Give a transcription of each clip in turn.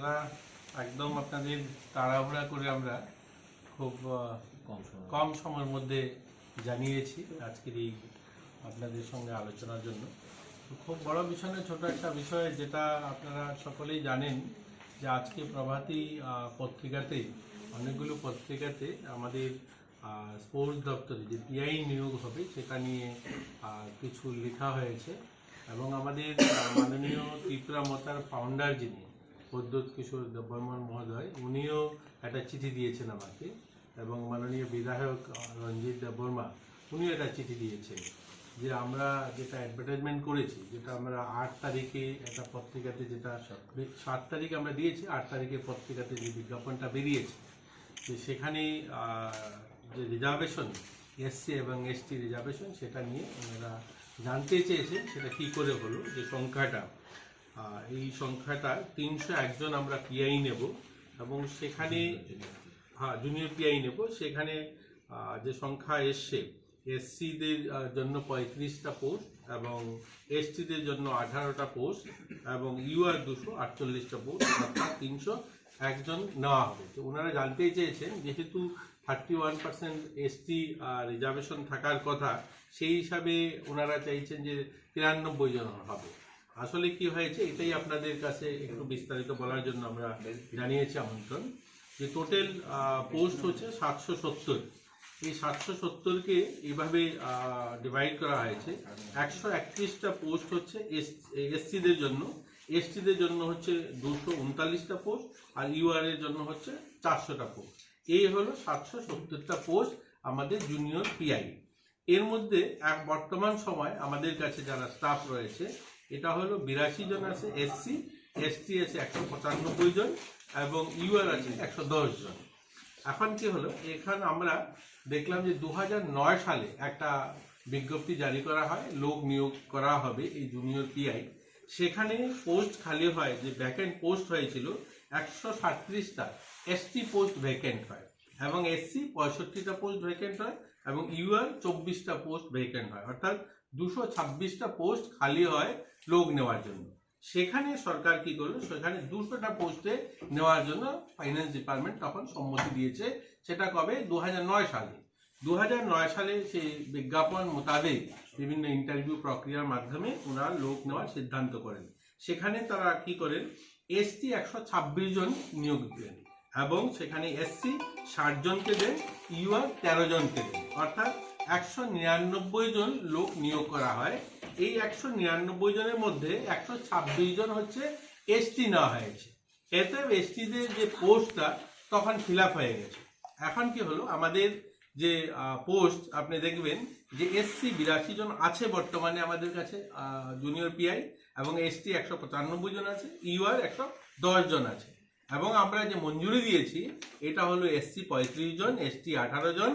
আপনারা একদম আপনাদের তাড়াহুড়া করে আমরা খুব কম কম সময়ের মধ্যে জানিয়েছি আজকের এই আপনাদের সঙ্গে আলোচনার জন্য। তো খুব বড় বিষয় না ছোট একটা বিষয় যেটা আপনারা সকলেই জানেন যে আজকে প্রভাতী পত্রিকাতে অনেকগুলো পত্রিকাতে আমাদের স্পোর্টস দপ্তরে যে পিআই নিয়োগ হবে সেটা নিয়ে কিছু লেখা হয়েছে এবং আমাদের মাননীয় ত্রিপুরা মতার ফাউন্ডার যিনি প্রদ্যুৎ কিশোর দেববর্মন মহোদয়, উনিও একটা চিঠি দিয়েছেন আমাকে, এবং মাননীয় বিধায়ক রঞ্জিত দেববর্মা, উনিও একটা চিঠি দিয়েছেন যে আমরা যেটা অ্যাডভার্টাইজমেন্ট করেছি, যেটা আমরা আট তারিখে একটা পত্রিকাতে যেটা সাত তারিখে আমরা দিয়েছি, আট তারিখে পত্রিকাতে যে বিজ্ঞাপনটা বেরিয়েছে, যে সেখানে যে রিজার্ভেশন এসসি এবং এসটি রিজার্ভেশন সেটা নিয়ে ওনারা জানতে চেয়েছেন, সেটা কি করে হলো, যে সংখ্যাটা এই সংখ্যাটা তিনশো একজন আমরা পিআই নেব এবং সেখানে হ্যাঁ জুনিয়র পিআই নেব। সেখানে যে সংখ্যা এসছে এসসিদের জন্য পঁয়ত্রিশটা পোস্ট এবং এসটিদের জন্য আঠারোটা পোস্ট এবং ইউআর দুশো আটচল্লিশটা পোস্ট অর্থাৎ তিনশো একজন নেওয়া হবে। তো ওনারা জানতেই চেয়েছেন, যেহেতু thirty one percent ST reservation থাকার কথা, সেই হিসাবে ওনারা চাইছেন যে তিরানব্বই জন হবে। আসলে কি হয়েছে, এটাই আপনাদের কাছে একটু বিস্তারিত বলার জন্য আমরা জানিয়েছি আমন্ত্রণ। যে টোটাল পোস্ট হচ্ছে সাতশো সত্তর। এই সাতশো সত্তরকে এইভাবে ডিভাইড করা হয়েছে। একশো একত্রিশটা পোস্ট হচ্ছে এসসিদের জন্য। এসটিদের জন্য হচ্ছে দুশো উনতাল্লিশটা পোস্ট আর ইউআর এর জন্য হচ্ছে চারশোটা পোস্ট এই হলো সাতশো সত্তরটা পোস্ট আমাদের জুনিয়র পিআই এর মধ্যে এক বর্তমান সময় আমাদের কাছে যারা স্টাফ রয়েছে এটা হলো বিরাশি জন আছে এসসি এসটি আছে একশো পঁচানব্বই জন এবং ইউআর আছে একশো দশ জন। এখন কি হলো? এখানে আমরা দেখলাম যে দু হাজার নয় সালে একটা বিজ্ঞপ্তি জারি করা হয়, লোক নিয়োগ করা হবে এই জুনিয়র পিআই সেখানে পোস্ট খালি হয়, যে ভ্যাকেন্ট পোস্ট হয়েছিল, একশো সাতত্রিশটা এসটি পোস্ট ভ্যাকেন্ট হয় এবং এসসি পঁয়ষট্টিটা পোস্ট ভ্যাকেন্ট হয়। এবং ইউআর চব্বিশটা পোস্ট ভ্যাকেন্ট হয়। অর্থাৎ দুশো ছাব্বিশটা পোস্ট খালি হয় লোক নেওয়ার জন্য। সেখানে সরকার কি করল? সেখানে দুশোটা পোস্টে নেওয়ার জন্য ফাইন্যান্স ডিপার্টমেন্ট তখন সম্মতি দিয়েছে। সেটা কবে? দু হাজার নয় সালে। দু হাজার নয় সালে সেই বিজ্ঞাপন মোতাবেক বিভিন্ন ইন্টারভিউ প্রক্রিয়ার মাধ্যমে ওনারা লোক নেওয়ার সিদ্ধান্ত করেন। সেখানে তারা কি করেন? এসটি একশো ছাব্বিশ জন নিয়োগ দিলেন। এবং সেখানে এসসি ষাট জনকে দেন ইউআর তেরো জনকে দেন। অর্থাৎ একশো নিরানব্বই জন লোক নিয়োগ করা হয়। এই একশো নিরানব্বই জনের মধ্যে একশো ছাব্বিশ জন হচ্ছে এসটি নেওয়া হয়েছে। এতে এসটিদের যে পোস্টটা তখন ফিল হয়ে গেছে। এখন কি হলো? আমাদের যে পোস্ট, আপনি দেখবেন যে এসসি বিরাশি জন আছে বর্তমানে আমাদের কাছে জুনিয়র পিআই এবং এসটি একশো পঁচানব্বই জন আছে ইউআর একশো দশ জন আছে। এবং আমরা যে মঞ্জুরি দিয়েছি, এটা হলো এসসি পঁয়ত্রিশ জন এসটি আঠারো জন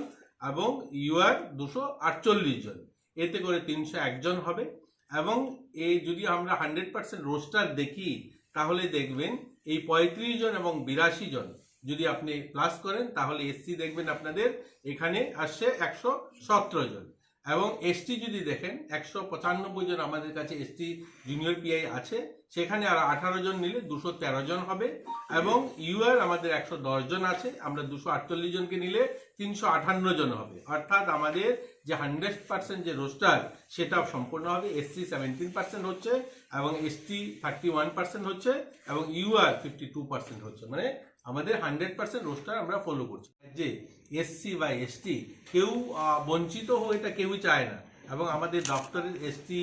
এবং ইউআর দুশো আটচল্লিশ জন। এতে করে তিনশো একজন হবে এবং এই যদি আমরা হান্ড্রেড পার্সেন্ট রোস্টার দেখি, তাহলে দেখবেন এই পঁয়ত্রিশ জন এবং বিরাশি জন যদি আপনি প্লাস করেন, তাহলে এসসি দেখবেন আপনাদের এখানে আসছে একশো সতেরো জন। এবং এসটি যদি দেখেন, একশো পঁচানব্বই জন আমাদের কাছে এসটি জুনিয়র পিআই আছে সেখানে আর আঠারো জন নিলে দুশো তেরো জন হবে। এবং ইউআর আমাদের একশো দশ জন আছে, আমরা দুশো আটচল্লিশ জনকে নিলে তিনশো আটান্ন জন হবে। অর্থাৎ আমাদের যে হান্ড্রেড পার্সেন্ট যে রোস্টার সেটা সম্পূর্ণ হবে। এসসি সেভেন্টিন পার্সেন্ট হচ্ছে এবং এসটি থার্টি ওয়ান পার্সেন্ট হচ্ছে এবং ইউআর ফিফটি টু পার্সেন্ট হচ্ছে। মানে আমাদের হান্ড্রেড পার্সেন্ট রোস্টার আমরা ফলো করছি। যে এসসি বা এসটি কেউ বঞ্চিত হোক এটা কেউই চায় না। এবং আমাদের দপ্তরের এসটি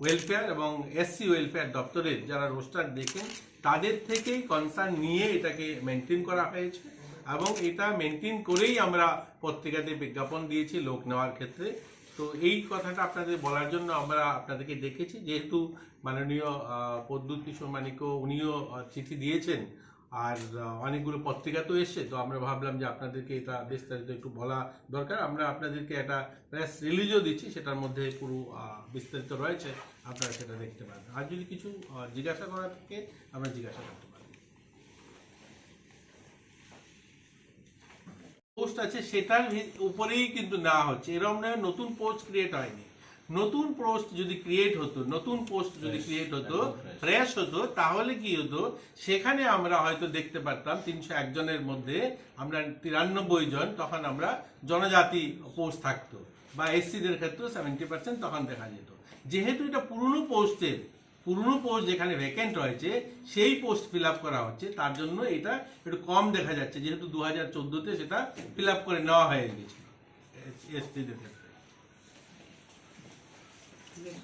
ওয়েলফেয়ার এবং এসসি ওয়েলফেয়ার দপ্তরের যারা রোস্টার দেখেন তাদের থেকেই কনসার্ন নিয়ে এটাকে মেনটেন করা হয়েছে এবং এটা মেনটেন করেই আমরা পত্রিকাতে বিজ্ঞাপন দিয়েছি লোক নেওয়ার ক্ষেত্রে। তো এই কথাটা আপনাদের বলার জন্য আমরা আপনাদেরকে দেখেছি। যেহেতু মাননীয় আহ, কিশোর মানিক্য উনিও চিঠি দিয়েছেন আর অনেকগুলো পত্রিকা তো এসছে, তো আমরা ভাবলাম যে আপনাদেরকে এটা বিস্তারিত একটু বলা দরকার। আমরা আপনাদেরকে একটা প্রেস রিলিজও দিচ্ছি, সেটার মধ্যে পুরো বিস্তারিত রয়েছে, আপনারা সেটা দেখতে পারেন। আর যদি কিছু জিজ্ঞাসা করার থাকে আমরা জিজ্ঞাসা করতে পারি। পোস্ট আছে, সেটার উপরেই কিন্তু নেওয়া হচ্ছে এরকম নয়, নতুন পোস্ট ক্রিয়েট হয়নি। নতুন পোস্ট যদি ক্রিয়েট হতো নতুন পোস্ট যদি ক্রিয়েট হতো ফ্রেশ হতো তাহলে কি হতো? সেখানে আমরা হয়তো দেখতে পারতাম তিনশো একজনের মধ্যে আমরা তিরানব্বই জন তখন আমরা জনজাতি পোস্ট থাকতো। বা এসসিদের ক্ষেত্রে সেভেন্টি পার্সেন্ট তখন দেখা যেত। যেহেতু এটা পুরনো পোস্টের পুরনো পোস্ট যেখানে ভ্যাকেন্ট রয়েছে সেই পোস্ট ফিল আপ করা হচ্ছে তার জন্য এটা একটু কম দেখা যাচ্ছে। যেহেতু দু হাজার চোদ্দোতে সেটা ফিল আপ করে নেওয়া হয়ে গেছিল এসটিদের ক্ষেত্রে। Yeah.